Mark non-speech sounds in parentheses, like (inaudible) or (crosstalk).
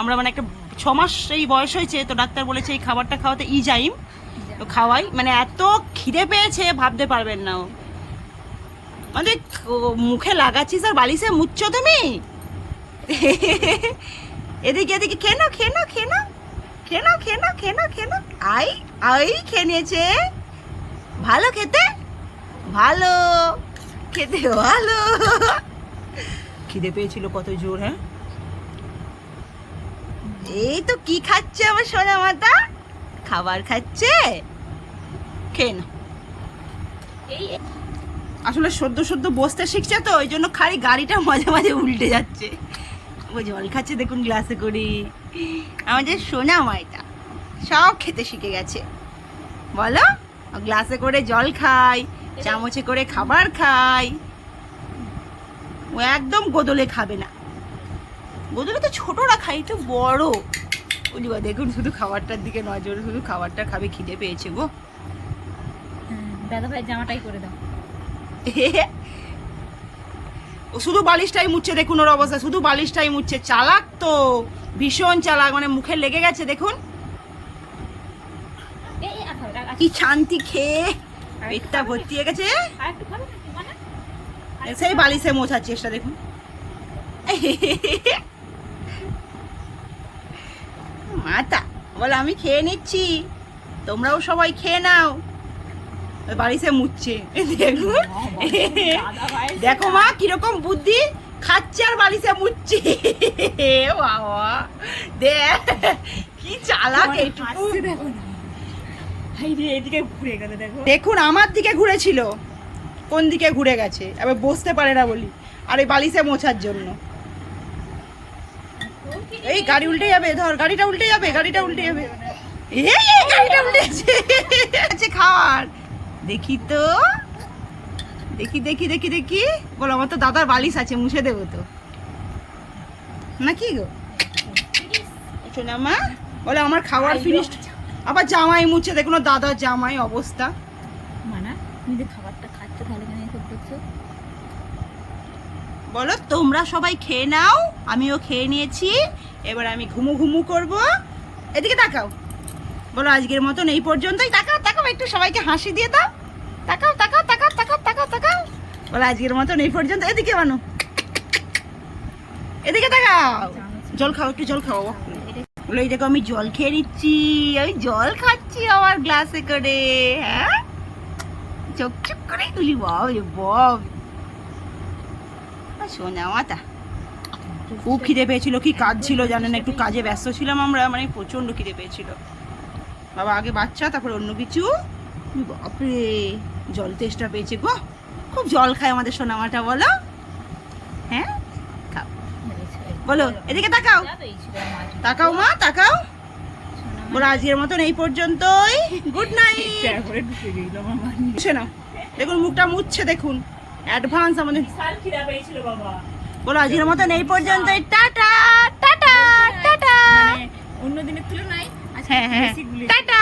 আমরা মানে একটা ছ মাস এই বয়স হয়েছে, তো ডাক্তার বলেছে এই খাবারটা খাওয়াতে ইজাইম। তো খাওয়াই মানে এত খিদে পেয়েছে, ভাবতে পারবেন না ও। মানে মুখে লাগাচ্ছিস আর বালিশে মুচ্ছ তুমি? এদিকে এদিকে, খেয়ে নাও খেয়ে নাও খেয়ে নাও। খেয়ে নাও খেয়ে নাও খেয়ে নাও খেয়ে নাও। আই আই খেয়ে নিয়েছে ভালো খেতে? ভালো। খেতে ভালো। খিদে পেয়েছিল কত জোর হ্যাঁ? এই তো কি খাচ্ছে আমার সোনা মাতা? খাবার খাচ্ছে? খেয়ে না আসলে সদ্য সদ্য বসতে শিখছে তো ওই জন্য খালি গাড়িটা মাঝে মাঝে উল্টে যাচ্ছে। ও জল খাচ্ছে দেখুন গ্লাসে করে। আমাদের সোনা মাইটা সব খেতে শিখে গেছে। বলো গ্লাসে করে জল খাই চামচে করে খাবার খাই ও একদম গোদলে খাবে না। গোদলে তো ছোটরা খাই তো বড়। বুঝবা দেখুন শুধু খাবারটার দিকে নজর শুধু খাবারটা খাবে খিদে পেয়েছে গো। দাদা ভাই জামাটাই করে দাও। ও শুধু বালিশটাই মুছছে দেখুন ওর অবস্থা শুধু বালিশটাই মুছছে চালাক তো ভীষণ চালাক মানে মুখে লেগে গেছে দেখুন। আচ্ছা, আচ্ছা, কি শান্তি খেয়ে পেটটা ভর্তি হয়ে গেছে। মানে? সেই বালিশে মোছার চেষ্টা দেখুন মাতা বলে আমি খেয়ে নিচ্ছি। তোমরাও সবাই খেয়ে নাও। বালিশে মুছছে। দেখুন দেখো মা কীরকম বুদ্ধি। খাচ্ছে আর বালিশে মুচ্ছে বাবা। দেখ কি চালাক এইটুকু। দেখুন আমার দিকে ঘুরেছিল। কোন দিকে ঘুরে গেছে? এবার বসতে পারে না বলি। আর এই বালিশে মোছার জন্য। এই গাড়ি উল্টে যাবে ধর গাড়িটা উল্টে যাবে গাড়িটা উল্টে যাবে। এই গাড়িটা উল্টে আছে (laughs) খাওয়ার দেখি তো। দেখি দেখি দেখি দেখি। বলো আমার তো দাদার বালিশ আছে মুছে দেবো তো। নাকি গো? শোনা মা বলে আমার খাওয়ার ফিনিশড আবার জামাই মুছে দেখুন ওর দাদার জামাই অবস্থা। মানা যে খাবারটা খাচ্ছ তাহলে কেন এসব করছ বলো, তোমরা সবাই খেয়ে নাও, আমিও খেয়ে নিয়েছি। এবার আমি ঘুমু ঘুমু করব। এদিকে তাকাও। বলো, আজকের মতন এই পর্যন্তই। তাকাও তাকাও, একটু সবাইকে হাসি দিয়ে দাও। তাকাও তাকাও তাকাও তাকাও তাকাও তাকাও। বলো, আজকের মতন এই পর্যন্ত। এদিকে বানো। এদিকে তাকাও। জল খাও, একটু জল খাও। বলো, এই দেখো, আমি জল খেয়ে নিচ্ছি। আমি জল খাচ্ছি আমার গ্লাসে করে। হ্যাঁ? চোখ চুপ করে তুলি। বাব বাব সোনা মাতা খুব খিদে পেয়েছিল কি কাজ ছিল জানেন? একটু কাজে ব্যস্ত ছিলাম আমরা মানে প্রচণ্ড খিদে পেয়েছিল। বাবা আগে বাচ্চা তারপরে অন্য কিছু। বাপরে জল তেষ্টা পেয়েছে গো। খুব জল খায় আমাদের সোনামাটা বলো। হ্যাঁ? খাও। বলো এদিকে তাকাও। তাকাও মা তাকাও। বলো আজকের মতন এই পর্যন্তই। (laughs) গুড নাইট দেখুন মুখটা মুছছে দেখুন। অ্যাডভান্স আমাদের। বলো আজকের মতন এই পর্যন্ত টাটা টাটা টাটা। অন্য তুলনায় হ্যাঁ হ্যাঁ। টাটা।